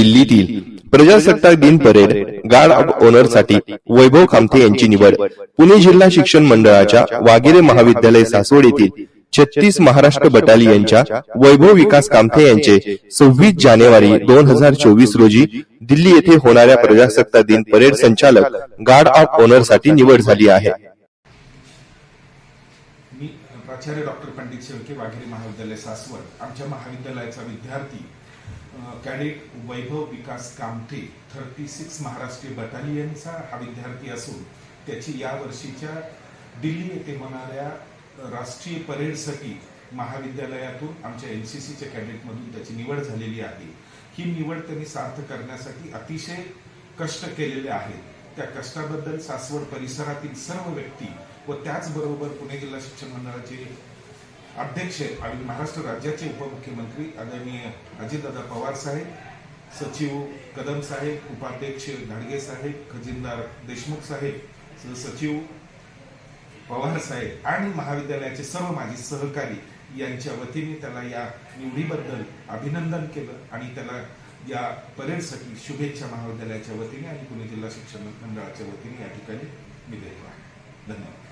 दिल्लीतील प्रजासत्ताक दिन परेड गार्ड ऑफ ऑनरसाठी वैभव कामथे यांची निवड. पुणे जिल्हा शिक्षण मंडळाच्या वागेरे महाविद्यालय सासवड येथील छत्तीस महाराष्ट्र बटालियनच्या वैभव विकास कामथे यांचे सव्वीस जानेवारी दोन हजार चोवीस रोजी दिल्ली येथे होणाऱ्या प्रजासत्ताक दिन परेड संचालक गार्ड ऑफ ऑनरसाठी निवड झाली आहे. मी प्राचार्य डॉक्टर पंडित शेळके वाघेरी महाविद्यालय सासवड आमच्या महाविद्यालयाचा विद्यार्थी cadet Vaibhav Vikas Kamthe thirty six महाराष्ट्रीय बटालियनचा हा विद्यार्थी असून त्याची या वर्षीच्या दिल्ली येथे होणाऱ्या राष्ट्रीय परेडसाठी महाविद्यालयातून आमच्या एन सी सीच्या कॅडेटमधून त्याची निवड झालेली आहे. ही निवड त्यांनी सार्थ करण्यासाठी अतिशय कष्ट केलेले आहेत. त्या कष्टाबद्दल सासवड परिसरातील सर्व व्यक्ती व त्याचबरोबर पुणे जिल्हा शिक्षण मंडळाचे अध्यक्ष आणि महाराष्ट्र राज्याचे उपमुख्यमंत्री आदरणीय अजितदादा पवार साहेब सचिव कदम साहेब उपाध्यक्ष घाडगे साहेब खजिनदार देशमुख साहेब सहसचिव पवार साहेब आणि महाविद्यालयाचे सर्व माजी सहकारी यांच्या वतीने त्याला या निवडीबद्दल अभिनंदन केलं आणि त्याला या परेडसाठी शुभेच्छा महाविद्यालयाच्या वतीने आणि पुणे जिल्हा शिक्षण मंडळाच्या वतीने या ठिकाणी मी देतो आहे धन्यवाद.